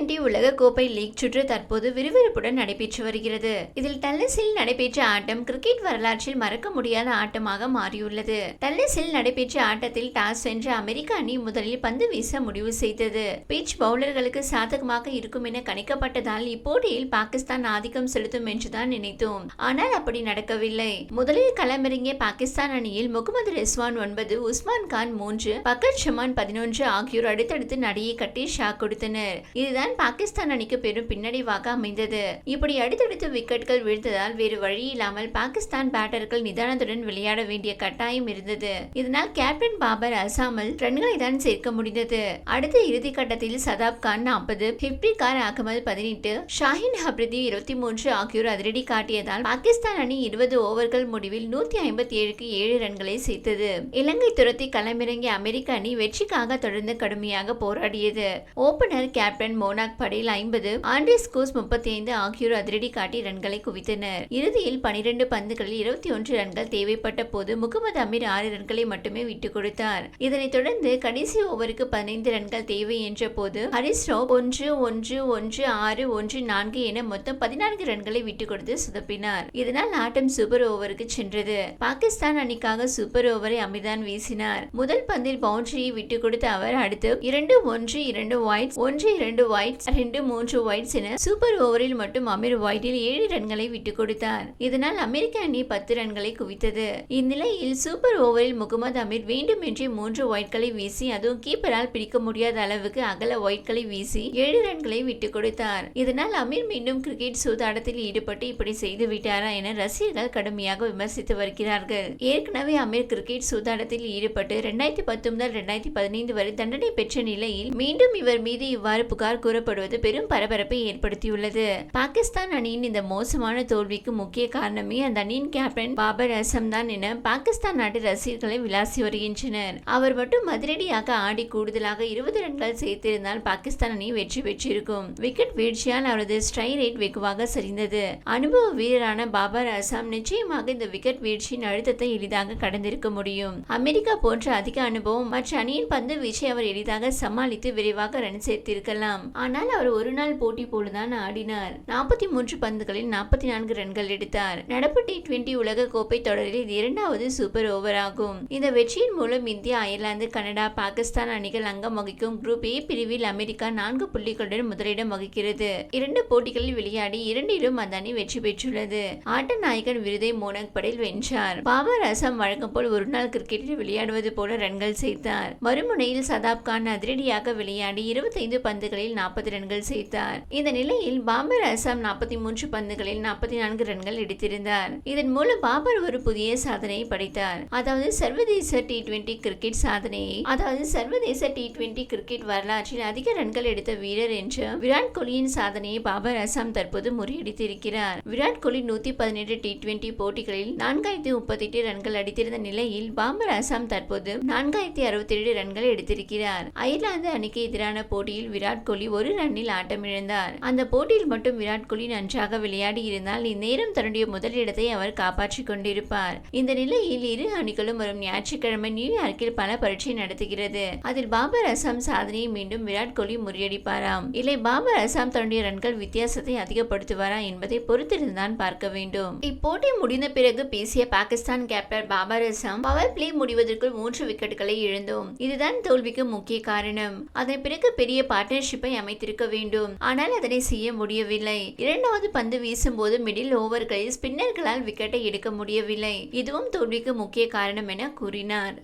Twenty உலக கோப்பை league சுற்று தற்போது விறுவிறுப்புடன் நடைபெற்று வருகிறது. இதில் டல்லஸில் நடைபெற்ற ஆட்டம் கிரிக்கெட் வரலாற்றில் மறக்க முடியாத ஆட்டமாக மாறியுள்ளது. டல்லஸில் நடைபெற்ற ஆட்டத்தில் டாஸ் வென்ற அமெரிக்க அணி முதலில் பந்து வீச முடிவு செய்தது. பிச் பவுலர்களுக்கு சாதகமாக இருக்கும் என கணிக்கப்பட்டதால் இப்போட்டியில் பாகிஸ்தான் ஆதிக்கம் செலுத்தும் என்றுதான் நினைத்தோம். ஆனால் அப்படி நடக்கவில்லை. முதலில் களமிறங்கிய பாகிஸ்தான் அணியில் முகமது ரெஸ்வான் ஒன்பது உஸ்மான் கான் மூன்று பக்கர் ஷமான் பதினொன்று ஆகியோர் அடுத்தடுத்து நடையை கட்டி ஷாக் கொடுத்தனர். இதுதான் பாகிஸ்தான் அணிக்கு பெரும் பின்னடைவாக அமைந்தது. இப்படி அடுத்தடுத்து விக்கெட்கள் வீழ்ந்ததால் வேறு வழி இல்லாமல் பாகிஸ்தான் பேட்டர்கள் நிதானத்துடன் விளையாட வேண்டிய கட்டாயம் இருந்தது. இதனால் கேப்டன் பாபர் அசாமல் ரன்களை தான் சேர்க்க முடிந்தது. அடுத்த இறுதி கட்டத்தில் சதாப் கான் நாற்பது ஹிப்ரிகார் அகமது பதினெட்டு ஷாஹின் ஹப்ரிதி இருபத்தி மூன்று ஆகியோர் அதிரடி காட்டியதால் பாகிஸ்தான் அணி இருபது ஓவர்கள் முடிவில் நூத்தி ஐம்பத்தி ஏழுக்கு ஏழு ரன்களை சேர்த்தது. இலங்கை துரத்தி களமிறங்கிய அமெரிக்க அணி வெற்றிக்காக தொடர்ந்து கடுமையாக போராடியது. ஓபனர் கேப்டன் மோனாக் படேல் ஐம்பது ஆண்ட்ரிஸ் கோஸ் முப்பத்தி ஐந்து ஆகியோர் அதிரடி காட்டி ரன்களை குவித்தனர். இறுதியில் பனிரெண்டு பந்துகளில் இருபத்தி ஒன்று ரன்கள் தேவைப்பட்ட போது முகமது அமீர் ஆறு ரன்களை மட்டுமே விட்டுக் கொடுத்தார். இதனைத் தொடர்ந்து கடைசி ஓவருக்கு பதினைந்து ரன்கள் தேவை என்ற போது ஹரிஸ் ராவ் ஒன்று ஒன்று ஒன்று ஆறு ஒன்று நான்கு என மொத்தம் பதினான்கு ரன்களை விட்டுக் கொடுத்து சுதப்பினார். இதனால் ஆட்டம் சூப்பர் ஓவருக்கு சென்றது. பாகிஸ்தான் அணிக்காக சூப்பர் ஓவரை அமிர்தான் வீசினார். முதல் பந்தில் பவுண்டரியை விட்டுக் கொடுத்த அவர் அடுத்து இரண்டு ஒன்று இரண்டு ஒயிட்ஸ் ஒன்று இரண்டு ஒயிட்ஸ் ரெண்டு மூன்று ஒயிட்ஸ் என சூப்பர் ஓவரில் மட்டும் அமீர் ஒயிட்டில் ஏழு ரன்களை விட்டுக் கொடுத்தார். இதனால் அமெரிக்க அணி பத்து ரன்களை குவித்தது. இந்நிலையில் சூப்பர் ஓவரில் முகமது அமீர் வேண்டுமென்றே மூன்று ஒயிட்களை வீசி அதுவும் கீப்பரால் பிடிக்க முடியாத அளவுக்கு அகல ஒயிட்களை வீசி ஏழு ரன்களை விட்டுக் கொடுத்தார். இதனால் அமீர் மீண்டும் கிரிக்கெட் சூதாட்டத்தில் ஈடுபட்டு இப்படி செய்து விட்டாரா என ரசிகர்கள் கடுமையாக விமர்சித்து வருகிறார்கள். ஏற்கனவே அமீர் கிரிக்கெட் சூதாட்டத்தில் ஈடுபட்டு இரண்டாயிரத்தி பத்து முதல் இரண்டாயிரத்தி பதினைந்து வரை தண்டனை பெற்ற நிலையில் மீண்டும் இவர் மீது இவ்வாறு புகார் கூற கூறப்படுவது பெரும் பரபரப்பை ஏற்படுத்தியுள்ளது. பாகிஸ்தான் அணியின் இந்த மோசமான தோல்விக்கு முக்கிய காரணமே அந்த அணியின் கேப்டன் பாபர் அசம் தான் என பாகிஸ்தான் நாட்டு ரசிகர்களை விளாசி வருகின்றனர். அவர் மட்டும் அதிரடியாக ஆடி கூடுதலாக இருபது ரன்கள் சேர்த்திருந்தால் பாகிஸ்தான் அணி வெற்றி பெற்றிருக்கும். விக்கெட் வீழ்ச்சியால் அவரது ஸ்ட்ரை ரேட் வெகுவாக சரிந்தது. அனுபவ வீரரான பாபர் அசாம் நிச்சயமாக இந்த விக்கெட் வீழ்ச்சியின் அழுத்தத்தை எளிதாக கடந்திருக்க முடியும். அமெரிக்கா போன்ற அதிக அனுபவம் மற்ற அணியின் பந்து வீச்சை அவர் எளிதாக சமாளித்து விரைவாக ரன் சேர்த்திருக்கலாம். ஆனால் அவர் ஒரு நாள் போட்டி போலதான் ஆடினார். நாற்பத்தி மூன்று பந்துகளில் நாற்பத்தி நான்கு ரன்கள் எடுத்தார். நடப்பு டி டுவெண்டி உலக கோப்பை தொடரில் இது இரண்டாவது சூப்பர் ஓவர் ஆகும். இந்த வெற்றியின் மூலம் இந்தியா அயர்லாந்து கனடா பாகிஸ்தான் அணிகள் அங்கம் வகிக்கும் குரூப் ஏ பிரிவில் அமெரிக்கா நான்கு புள்ளிகளுடன் முதலிடம் வகிக்கிறது. இரண்டு போட்டிகளில் விளையாடி இரண்டிலும் அந்த அணி வெற்றி பெற்றுள்ளது. ஆட்ட நாயகன் விருதை மோனக் படேல் வென்றார். பாபர் அசாம் வழக்கம் போல் ஒரு நாள் கிரிக்கெட்டில் விளையாடுவது போல ரன்கள் சேர்த்தார். மறுமுனையில் சதாப் கான் அதிரடியாக விளையாடி இருபத்தைந்து பந்துகளில் நாற்பத்தி ரன்கள் சேர்த்தார். இந்த நிலையில் பாபர் அசாம் நாற்பத்தி மூன்று பந்துகளில் நாற்பத்தி நான்கு ரன்கள் எடுத்திருந்தார். இதன் மூலம் பாபர் ஒரு புதிய சாதனையை படைத்தார். அதாவது சர்வதேச டி டுவெண்டி கிரிக்கெட் சாதனையை அதாவது சர்வதேச டி டுவெண்டி கிரிக்கெட் வரலாற்றில் அதிக ரன்கள் எடுத்த வீரர் என்று விராட் கோலியின் சாதனையை பாபர் அசாம் தற்போது முறியடித்திருக்கிறார். விராட் கோலி நூத்தி பதினெட்டு டி டுவெண்டி போட்டிகளில் நான்காயிரத்தி முப்பத்தி எட்டு ரன்கள் அடித்திருந்த நிலையில் பாபர் அசாம் தற்போது நான்காயிரத்தி அறுபத்தி ஏழு ரன்கள் எடுத்திருக்கிறார். அயர்லாந்து அணிக்கு எதிரான போட்டியில் விராட் கோலி ஒரு ரன்னில் ஆட்டமிழந்தார் அந்த போட்டியில் மட்டும் விராட் கோலி நன்றாக விளையாடி இருந்தால் இந்நேரம் தன்னுடைய முதலிடத்தை அவர் காப்பாற்றிக் கொண்டிருப்பார். இந்த நிலையில் இரு அணிகளும் வரும் ஞாயிற்றுக்கிழமை நியூயார்க்கில் பல பரீட்சை நடத்துகிறது. அதில் பாபர் அசாம் சாதனையை மீண்டும் விராட் கோலி முறியடிப்பாராம். இல்லை பாபர் அசாம் தன்னுடைய ரன்கள் வித்தியாசத்தை அதிகப்படுத்துவாரா என்பதை பொறுத்திருந்துதான் பார்க்க வேண்டும். இப்போட்டி முடிந்த பிறகு பேசிய Pakistan captain Babar Azam power play முடிவதற்குள் மூன்று விக்கெட்டுகளை இழந்தோம். இதுதான் தோல்விக்கு முக்கிய காரணம். அதன் பிறகு பெரிய பார்ட்னர்ஷிப்பை அமை அமைத்திருக்க வேண்டும். ஆனால் அதனை செய்ய முடியவில்லை. இரண்டாவது பந்து வீசும்போது மிடில் ஓவர்களில் ஸ்பின்னர்களால் விக்கெட்டை எடுக்க முடியவில்லை. இதுவும் தோல்விக்கு முக்கிய காரணம் என கூறினார்.